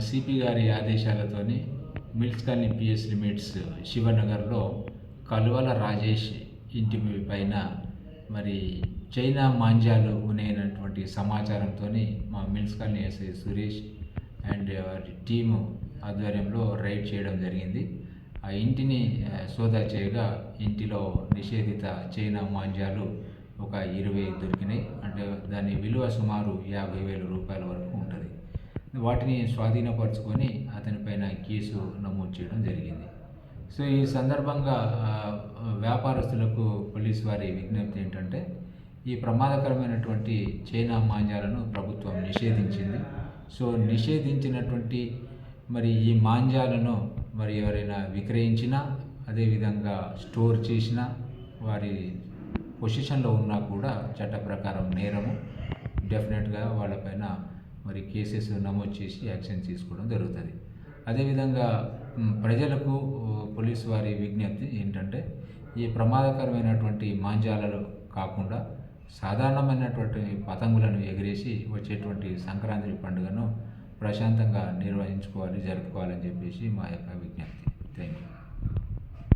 CP గారి ఆదేశాలతోని Mills colony P S limits శివనగర్లో Kaluvala Rajesh ఇంటి పైన మరి చైనా మాంజాలు ఉన్నాయన్నటువంటి సమాచారంతో మా mills colony SI Suresh and వారి టీము ఆధ్వర్యంలో రైడ్ చేయడం జరిగింది. ఆ ఇంటిని సోదా చేయగా ఇంటిలో నిషేధిత చైనా మాంజాలు ఒక ఇరవై దొరికినాయి. అంటే దాని విలువ సుమారు యాభై వేల రూపాయల వరకు వాటిని స్వాధీనపరుచుకొని అతనిపైన కేసు నమోదు చేయడం జరిగింది. సో ఈ సందర్భంగా వ్యాపారస్తులకు పోలీస్ వారి విజ్ఞప్తి ఏంటంటే ఈ ప్రమాదకరమైనటువంటి చైనా మాంజాలను ప్రభుత్వం నిషేధించింది. సో నిషేధించినటువంటి మరి ఈ మాంజాలను మరి ఎవరైనా విక్రయించినా అదేవిధంగా స్టోర్ చేసినా వారి పొజిషన్లో ఉన్నా కూడా చట్ట ప్రకారం నేరము. డెఫినెట్గా వాళ్ళపైన మరి కేసెస్ నమోదు చేసి యాక్షన్ తీసుకోవడం జరుగుతుంది. అదేవిధంగా ప్రజలకు పోలీసు వారి విజ్ఞప్తి ఏంటంటే ఈ ప్రమాదకరమైనటువంటి మాంజాలలో కాకుండా సాధారణమైనటువంటి పతంగులను ఎగిరేసి వచ్చేటువంటి సంక్రాంతి పండుగను ప్రశాంతంగా నిర్వహించుకోవాలి జరుపుకోవాలని చెప్పేసి మా యొక్క విజ్ఞప్తి.